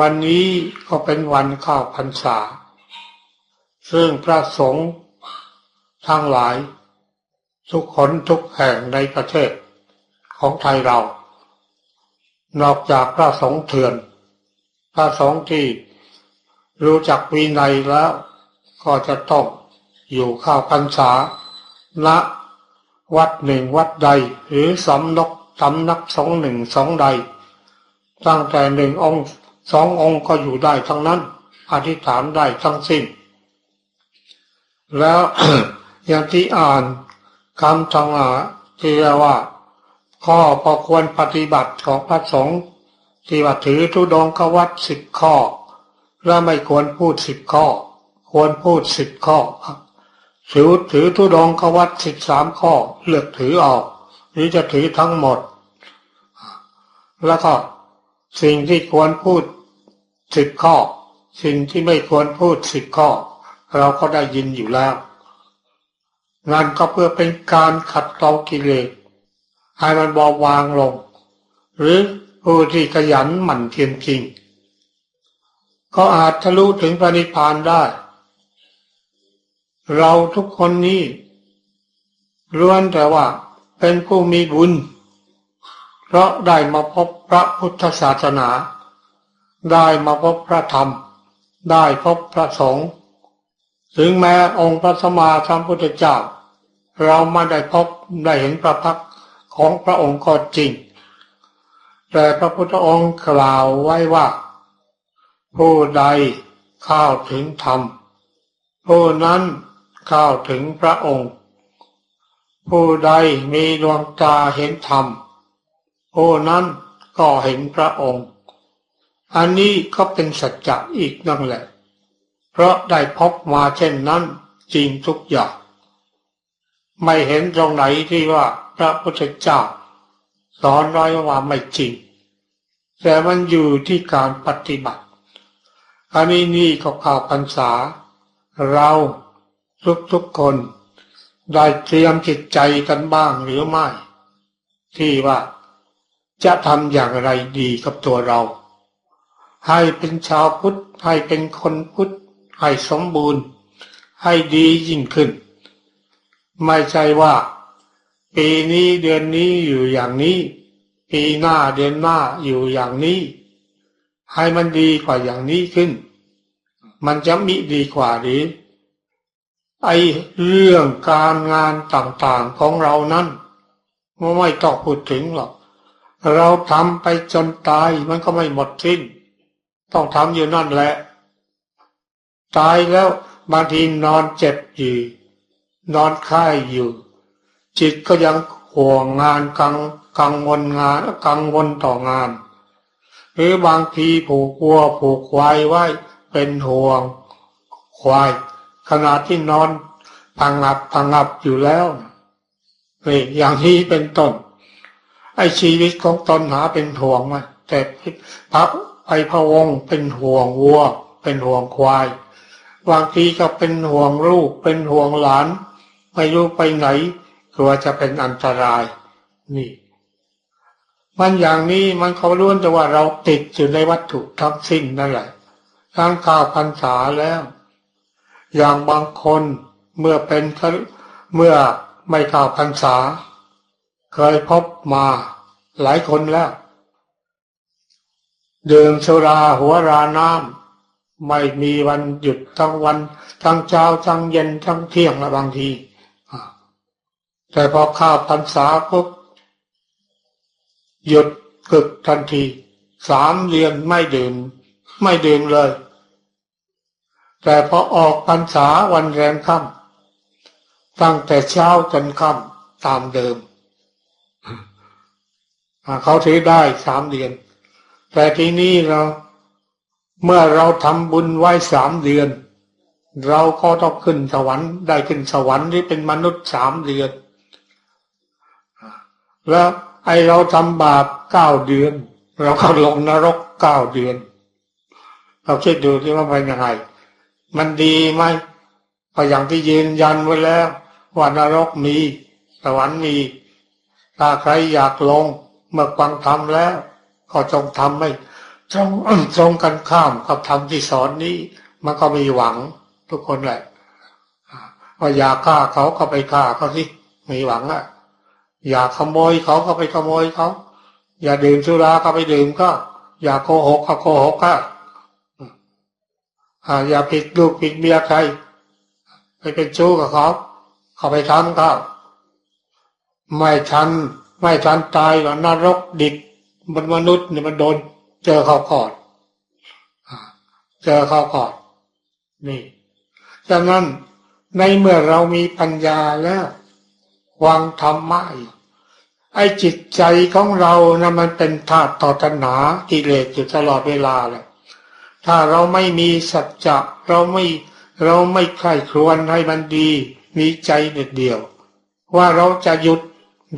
วันนี้ก็เป็นวันข้าวพรรษา ซึ่งพระสงฆ์ทั้งหลาย ทุกคนทุกแห่งในประเทศของไทยเรา นอกจากพระสงฆ์เถื่อน พระสงฆ์ที่รู้จักวินัยแล้ว ก็จะต้องอยู่ข้าวพรรษาณวัดหนึ่งวัดใด หรือสำนักสำนักสองหนึ่งสองใด ตั้งแต่หนึ่งองค์ สององค์ก็อยู่ได้ทั้งนั้น อธิษฐานได้ทั้งสิ้น แล้วอย่างที่อ่านคำทางาที่เรียกว่า ข้อพอควรปฏิบัติของพระสงฆ์ที่ว่าถือทุดงควัตสิบข้อ และไม่ควรพูดสิบข้อ ควรพูดสิบข้อถือถือทุดงควัตสิบสามข้อ เลือกถือออก หรือจะถือทั้งหมด แล้วก็ สิ่งที่ควรพูดสิบข้อ สิ่งที่ไม่ควรพูดสิบข้อ เราก็ได้ยินอยู่แล้วงานก็เพื่อเป็นการขัดเกลากิเลสให้มันเบาบางลง หรือผู้ที่ขยันหมั่นเพียรจริง ก็อาจทะลุถึงพระนิพพานได้ เราทุกคนนี้ล้วนแต่ว่าเป็นผู้มีบุญ พราะได้มาพบพระพุทธศาสนา ได้มาพบพระธรรม ได้พบพระสงฆ์ ถึงแม้องค์พระสมมาสัมพุทธเจ้า เราไม่ได้พบได้เห็นพระพักของพระองค์ก็จริง แต่พระพุทธองค์กล่าวไว้ว่า ผู้ใดเข้าถึงธรรม ผู้นั้นเข้าถึงพระองค์ ผู้ใดมีดวงตาเห็นธรรม ผู้นั้นก็เห็นพระองค์ อันนี้ก็เป็นสัจจะอีกนั่นแหละ เพราะได้พบมาเช่นนั้นจริงทุกอย่าง ไม่เห็นตรงไหนที่ว่าพระพุทธเจ้า สอนไว้ว่าไม่จริง แต่มันอยู่ที่การปฏิบัติ อันนี้นี่ก็ข่าวพรรษา เราทุกๆคน ได้เตรียมจิตใจกันบ้างหรือไม่ ที่ว่า จะทำอย่างไรดีกับตัวเรา ให้เป็นชาวพุทธ ให้เป็นคนพุทธ ให้สมบูรณ์ ให้ดียิ่งขึ้น ไม่ใช่ว่า ปีนี้เดือนนี้อยู่อย่างนี้ ปีหน้าเดือนหน้าอยู่อย่างนี้ ให้มันดีกว่าอย่างนี้ขึ้น มันจะมิดีกว่าหรือไอเรื่องการงานต่างๆของเรานั้นไม่ต้องพูดถึงหรอก เราทำไปจนตายมันก็ไม่หมดสิ้น ต้องทำอยู่นั่นแหละ ตายแล้วบางทีนอนเจ็บอยู่นอนค่ายอยู่ จิตก็ยังห่วงงานกังกังวลงานกังวลต่องาน หรือบางทีผูกวัวผูกควายไว้เป็นห่วงควาย ขณะที่นอนพังงับพังงับอยู่แล้วนี่อย่างนี้เป็นต้น ไอ้ชีวิตของตนหาเป็นห่วงมาแต่พระไอพระวงเป็นห่วงวัว เป็นห่วงควายบางทีก็เป็นห่วงลูกเป็นห่วงหลานไม่รู้ไปไหนกลัวจะเป็นอันตราย นี่ มันอย่างนี้มันเขาล้วนแต่ว่าเราติดอยู่ในวัตถุทั้งสิ้นนั่นแหละทั้งข้าวพรรษาแล้ว อย่างบางคนเมื่อเป็นเมื่อไม่ข่าวพรรษา เคยพบมาหลายคนแล้ว ดื่มสุราหัวราน้ำไม่มีวันหยุดทั้งวัน ทั้งเช้าทั้งเย็นทั้งเที่ยงละบางทีแต่พอข้าวพรรษาปุ๊บหยุดกึกทันที สามเดือนไม่ดื่ม ไม่ดื่มเลย แต่พอออกพรรษาวันแรมค่ำตั้งแต่เช้าจนค่ำตามเดิม เขาถือได้สามเดือน แต่ที่นี่เรา เมื่อเราทำบุญไว้สามเดือน เราก็ต้องขึ้นสวรรค์ได้ขึ้นสวรรค์ที่เป็นมนุษย์สามเดือน แล้วไอเราทำบาปเก้าเดือน เราก็ลงนรกเก้าเดือน เราคิดดูที่ว่าเป็นยังไงมันดีไหมก็อย่างที่ยืนยันไว้แล้วว่านรกมี สวรรค์มี ถ้าใครอยากลงเมื่อฟังทำแล้ว ก็จงทำให้ตรงตรงกันข้ามกับธรรมที่สอนนี้ มันก็มีหวังทุกคนแหละว่าอยากฆ่าเขาก็ไปฆ่าเขาสิมีหวังอะอยากขโมยเขาก็ไปขโมยเขาอย่าดื่มสุราก็ไปดื่มก็ อย่าโกหกก็โกหกก็อ่าอย่าผิดลูกผิดเมียใครไปเป็นชู้กับเขาเขาไปทำเขา ไม่ทันไม่ทันตายก็นรกดิบมันมนุษย์เนี่ยมันโดน เจอเขาก่อนอ่าเจอเขาก่อนนี่ฉะนั้นในเมื่อเรามีปัญญาแล้ววางธรรมะอยู่ไอ้จิตใจของเรานะมันเป็นธาตุต่อตัณหากิเลสอยู่ตลอดเวลาเลยถ้าเราไม่มีสัจจะเราไม่เราไม่ใคร่ครวญให้มันดี มีใจเด็ดเดียว ว่าเราจะหยุด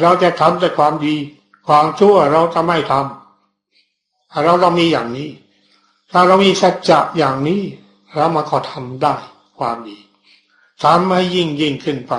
เราจะทำแต่ความดี ความชั่วเราจะไม่ทำเราต้องมีอย่างนี้ ถ้าเรามีสัจจะอย่างนี้ เรามาก็ทำได้ความดีทำให้ยิ่งยิ่งขึ้นไป